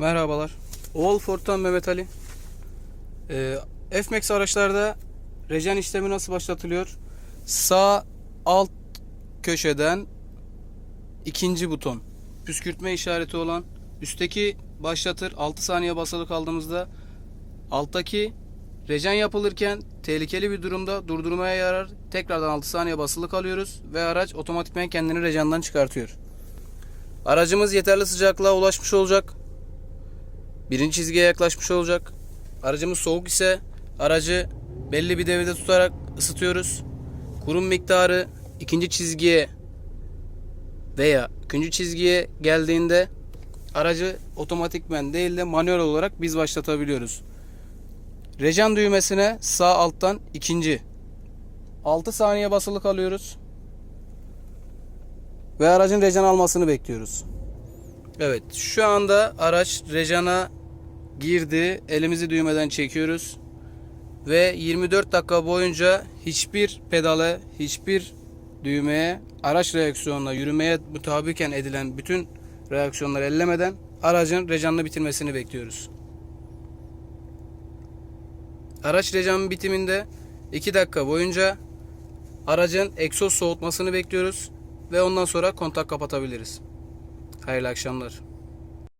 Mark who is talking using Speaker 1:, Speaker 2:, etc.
Speaker 1: Merhabalar. Oval Ford'tan Mehmet Ali. Ee, F-Max araçlarda rejen işlemi nasıl başlatılıyor? Sağ alt köşeden ikinci buton. Püskürtme işareti olan üstteki başlatır. 6 saniye basılı kaldığımızda alttaki rejen yapılırken tehlikeli bir durumda durdurmaya yarar. Tekrardan 6 saniye basılı kalıyoruz ve araç otomatikman kendini rejandan çıkartıyor. Aracımız yeterli sıcaklığa ulaşmış olacak. Birinci çizgiye yaklaşmış olacak. Aracımız soğuk ise aracı belli bir devirde tutarak ısıtıyoruz. Kurum miktarı ikinci çizgiye veya üçüncü çizgiye geldiğinde aracı otomatikmen değil de manuel olarak biz başlatabiliyoruz. Rejan düğmesine sağ alttan ikinci 6 saniye basılı kalıyoruz. Ve aracın rejan almasını bekliyoruz. Evet şu anda araç rejana girdi. Elimizi düğmeden çekiyoruz. Ve 24 dakika boyunca hiçbir pedale, hiçbir düğmeye, araç reaksiyonuna, yürümeye mutabiken edilen bütün reaksiyonları ellemeden aracın rejanını bitirmesini bekliyoruz. Araç rejanın bitiminde 2 dakika boyunca aracın egzoz soğutmasını bekliyoruz ve ondan sonra kontak kapatabiliriz. Hayırlı akşamlar.